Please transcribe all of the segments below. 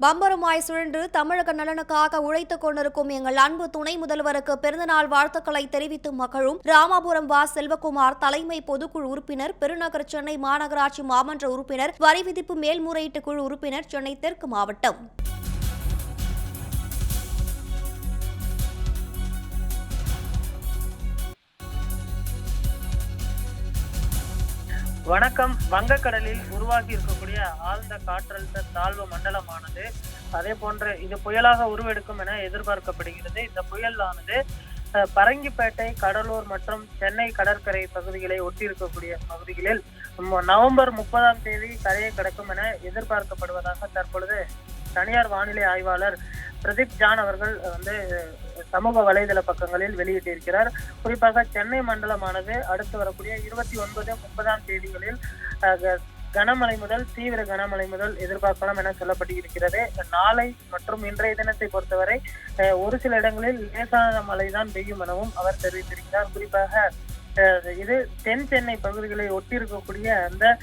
பம்பரமாய் சுழன்று தமிழக நலனுக்காக உழைத்துக் கொண்டிருக்கும் எங்கள் அன்பு துணை முதல்வருக்கு பிறந்தநாள் வாழ்த்துக்களை தெரிவித்து மகளும் ராமாபுரம் வா செல்வகுமார் தலைமை பொதுக்குழு உறுப்பினர் பெருநகர் சென்னை மாநகராட்சி மாமன்ற உறுப்பினர் வரி விதிப்பு மேல்முறையீட்டு குழு உறுப்பினர் சென்னை தெற்கு மாவட்டம். வணக்கம். வங்கக்கடலில் உருவாகி இருக்கக்கூடிய ஆழ்ந்த காற்றழுத்த தாழ்வு மண்டலமானது அதே போன்று இது புயலாக உருவெடுக்கும் என எதிர்பார்க்கப்படுகிறது. இந்த புயலானது பரங்கிப்பேட்டை கடலூர் மற்றும் சென்னை கடற்கரை பகுதிகளை ஒட்டி இருக்கக்கூடிய பகுதிகளில் நவம்பர் முப்பதாம் தேதி கரையை கடக்கும் என எதிர்பார்க்கப்படுவதாக தற்பொழுது தனியார் வானிலை ஆய்வாளர் பிரதீப் ஜான் அவர்கள் வந்து சமூக வலைதள பக்கங்களில் வெளியிட்டிருக்கிறார். குறிப்பாக சென்னை மண்டலமானது அடுத்து வரக்கூடிய இருபத்தி ஒன்பது முப்பதாம் தேதிகளில் க- கனமழை முதல் தீவிர கனமழை முதல் எதிர்பார்க்கலாம் என சொல்லப்பட்டிருக்கிறது. நாளை மற்றும் இன்றைய தினத்தை பொறுத்தவரை ஒரு சில இடங்களில் லேசான மழை தான் பெய்யும் எனவும் அவர் தெரிவித்திருக்கிறார். குறிப்பாக இது தென் சென்னை பகுதிகளை ஒட்டி இருக்கக்கூடிய அந்த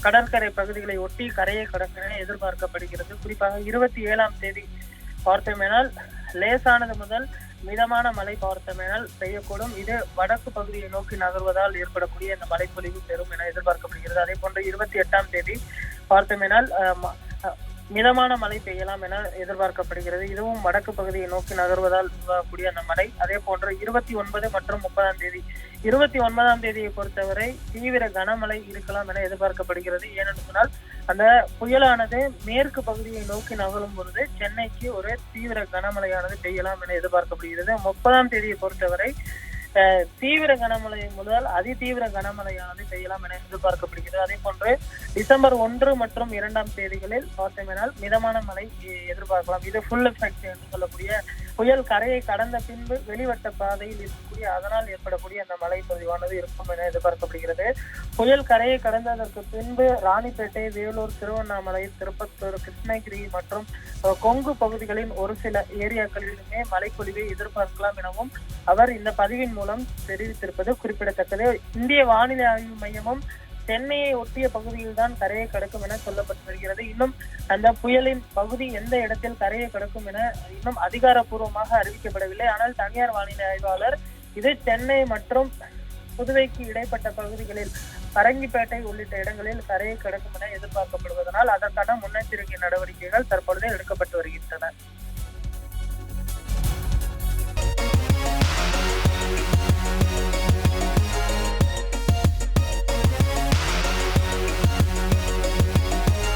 கடற்கரை பகுதிகளை ஒட்டி கரையை கடற்கரை எதிர்பார்க்கப்படுகிறது. குறிப்பாக இருபத்தி ஏழாம் தேதி பார்த்தோமேனால் லேசானது முதல் மிதமான மழை பார்த்தமேனால் பெய்யக்கூடும். இது வடக்கு பகுதியை நோக்கி நகர்வதால் ஏற்படக்கூடிய இந்த மழைப்பொழிவு பெறும் என எதிர்பார்க்கப்படுகிறது. அதே போன்று இருபத்தி எட்டாம் தேதி பார்த்தமேனால் அஹ், மிதமான மழை பெய்யலாம் என எதிர்பார்க்கப்படுகிறது. இதுவும் வடக்கு பகுதியை நோக்கி நகர்வதால் உருவாகக்கூடிய அந்த மழை. அதே போன்று இருபத்தி ஒன்பது மற்றும் முப்பதாம் தேதி. இருபத்தி ஒன்பதாம் தேதியை பொறுத்தவரை தீவிர கனமழை இருக்கலாம் என எதிர்பார்க்கப்படுகிறது. ஏனென்று சொன்னால் அந்த புயலானது மேற்கு பகுதியை நோக்கி நகரும் பொழுது சென்னைக்கு ஒரு தீவிர கனமழையானது பெய்யலாம் என எதிர்பார்க்கப்படுகிறது. முப்பதாம் தேதியை பொறுத்தவரை தீவிர கனமழை முதல் அதிதீவிர கனமழையானது பெய்யலாம் என எதிர்பார்க்கப்படுகிறது. அதே போன்று டிசம்பர் ஒன்று மற்றும் இரண்டாம் தேதிகளில் பார்த்தோமேனால் மிதமான மழை எதிர்பார்க்கலாம். இது ஃபுல் எஃபெக்ட் என்று சொல்லக்கூடிய புயல் கரையை கடந்த பின்பு வெளிவட்ட பாதையில் இருக்கக்கூடிய அதனால் ஏற்படக்கூடிய அந்த மழை இருக்கும் என எதிர்பார்க்கப்படுகிறது. புயல் கரையை கடந்ததற்கு பின்பு ராணிப்பேட்டை வேலூர் திருவண்ணாமலை திருப்பத்தூர் கிருஷ்ணகிரி மற்றும் கொங்கு பகுதிகளின் ஒரு சில ஏரியாக்களிலுமே மழைப்பொழிவை எதிர்பார்க்கலாம் எனவும் அவர் இந்த பதிவின் மூலம் தெரிவித்திருப்பது குறிப்பிடத்தக்கது. இந்திய வானிலை ஆய்வு மையமும் சென்னையை ஒட்டிய பகுதியில் தான் கரையை கடக்கும் என சொல்லப்பட்டு வருகிறது. இன்னும் அந்த புயலின் பகுதி எந்த இடத்தில் கரையை கடக்கும் என இன்னும் அதிகாரப்பூர்வமாக அறிவிக்கப்படவில்லை. ஆனால் தனியார் வானிலை ஆய்வாளர் இது சென்னை மற்றும் புதுவைக்கு இடைப்பட்ட பகுதிகளில் பரங்கிப்பேட்டை உள்ளிட்ட இடங்களில் கரையை கடக்கும் என எதிர்பார்க்கப்படுவதனால் அதற்கான முன்னெச்சரிக்கை நடவடிக்கைகள் தற்பொழுது எடுக்கப்பட்டு